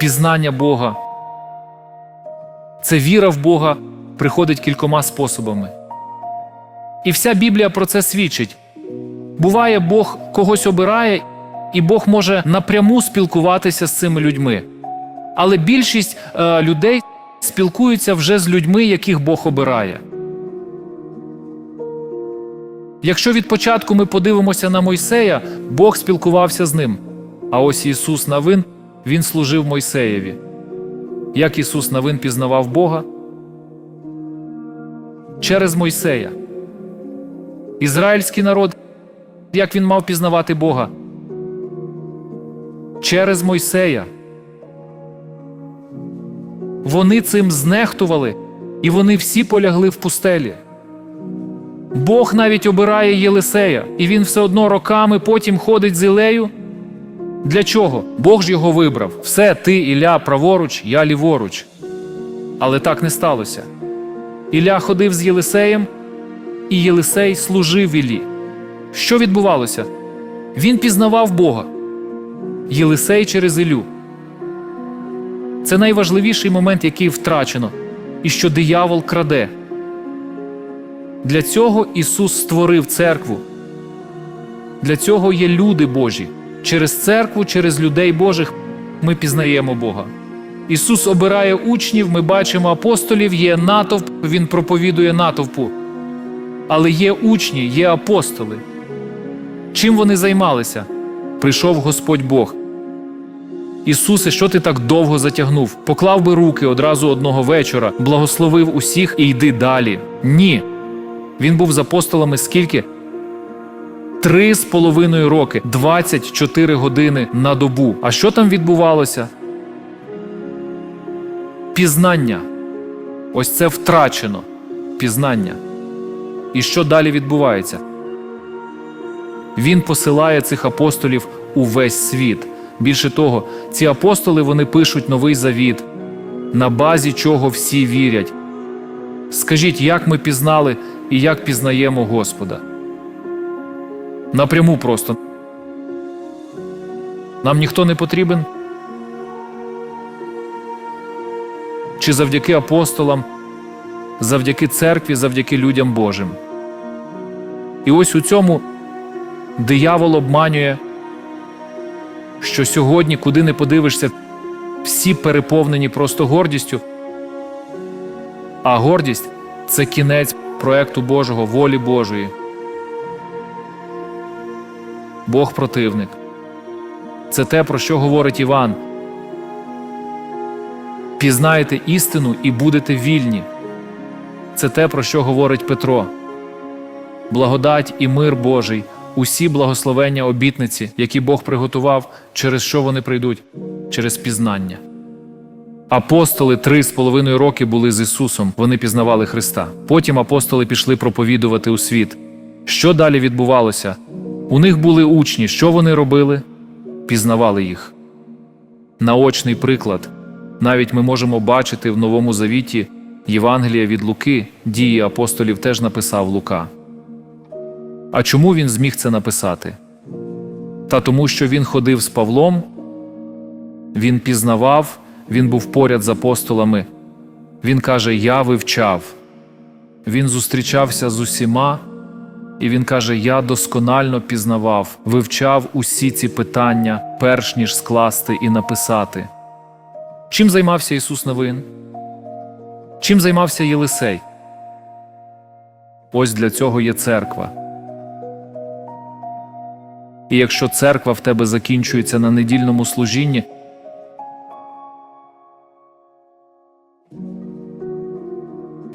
пізнання Бога. Це віра в Бога приходить кількома способами. І вся Біблія про це свідчить. Буває, Бог когось обирає, і Бог може напряму спілкуватися з цими людьми. Але більшість е, людей спілкуються вже з людьми, яких Бог обирає. Якщо від початку ми подивимося на Мойсея, Бог спілкувався з ним. А ось Ісус Навин, Він служив Мойсеєві. Як Ісус Навин пізнавав Бога? Через Мойсея. Ізраїльський народ, як він мав пізнавати Бога? Через Мойсея. Вони цим знехтували, і вони всі полягли в пустелі. Бог навіть обирає Єлисея, і він все одно роками потім ходить з Ілею. Для чого? Бог ж його вибрав. Все, ти, Ілля, праворуч, я ліворуч. Але так не сталося. Ілля ходив з Єлисеєм, і Єлисей служив Іллі. Що відбувалося? Він пізнавав Бога. Єлисей через Ілю. Це найважливіший момент, який втрачено, і що диявол краде. Для цього Ісус створив церкву. Для цього є люди Божі. Через церкву, через людей Божих ми пізнаємо Бога. Ісус обирає учнів, ми бачимо апостолів, є натовп, Він проповідує натовпу. Але є учні, є апостоли. Чим вони займалися? Прийшов Господь Бог. Ісусе, що ти так довго затягнув? Поклав би руки одразу одного вечора, благословив усіх і йди далі. Ні. Він був з апостолами скільки? Три з половиною роки, 24 години на добу. А що там відбувалося? Пізнання. Ось це втрачено. Пізнання. І що далі відбувається? Він посилає цих апостолів у весь світ. Більше того, ці апостоли вони пишуть новий завіт, на базі чого всі вірять. Скажіть, як ми пізнали і як пізнаємо Господа? Напряму просто. Нам ніхто не потрібен? Чи завдяки апостолам, завдяки церкві, завдяки людям Божим? І ось у цьому диявол обманює, що сьогодні, куди не подивишся, всі переповнені просто гордістю. А гордість це кінець проекту Божого, волі Божої. Бог противник. Це те, про що говорить Іван. Пізнаєте істину і будете вільні. Це те, про що говорить Петро. Благодать і мир Божий, усі благословення обітниці, які Бог приготував, через що вони прийдуть? Через пізнання. Апостоли три з половиною роки були з Ісусом, вони пізнавали Христа. Потім апостоли пішли проповідувати у світ. Що далі відбувалося? У них були учні. Що вони робили? Пізнавали їх. Наочний приклад. Навіть ми можемо бачити в Новому Завіті Євангелія від Луки, дії апостолів теж написав Лука. А чому він зміг це написати? Та тому, що він ходив з Павлом, він пізнавав, він був поряд з апостолами. Він каже: Я вивчав. Він зустрічався з усіма, і він каже: Я досконально пізнавав, вивчав усі ці питання, перш ніж скласти і написати. Чим займався Ісус Новин? Чим займався Єлисей? Ось для цього є церква. І якщо церква в тебе закінчується на недільному служінні,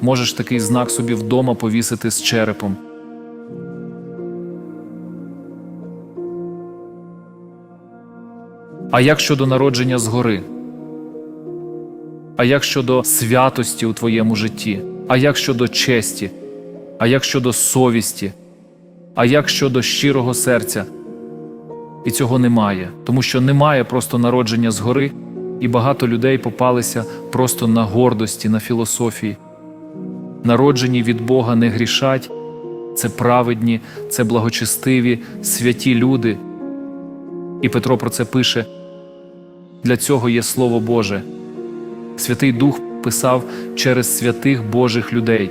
можеш такий знак собі вдома повісити з черепом. А як щодо народження згори? А як щодо святості у твоєму житті? А як щодо честі? А як щодо совісті? А як щодо щирого серця? І цього немає, тому що немає просто народження згори, і багато людей попалися просто на гордості, на філософії. Народжені від Бога не грішать, це праведні, це благочестиві, святі люди. І Петро про це пише: Для цього є Слово Боже. Святий Дух писав через святих Божих людей.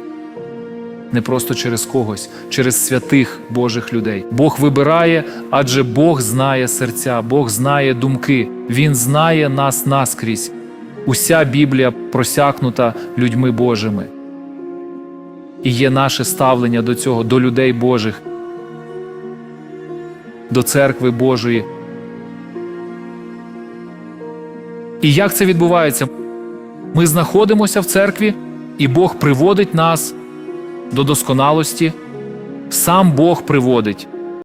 Не просто через когось, через святих Божих людей. Бог вибирає, адже Бог знає серця, Бог знає думки, Він знає нас наскрізь. Уся Біблія просякнута людьми Божими. І є наше ставлення до цього, до людей Божих, до церкви Божої. І як це відбувається? Ми знаходимося в церкві, і Бог приводить нас до досконалості. Сам Бог приводить.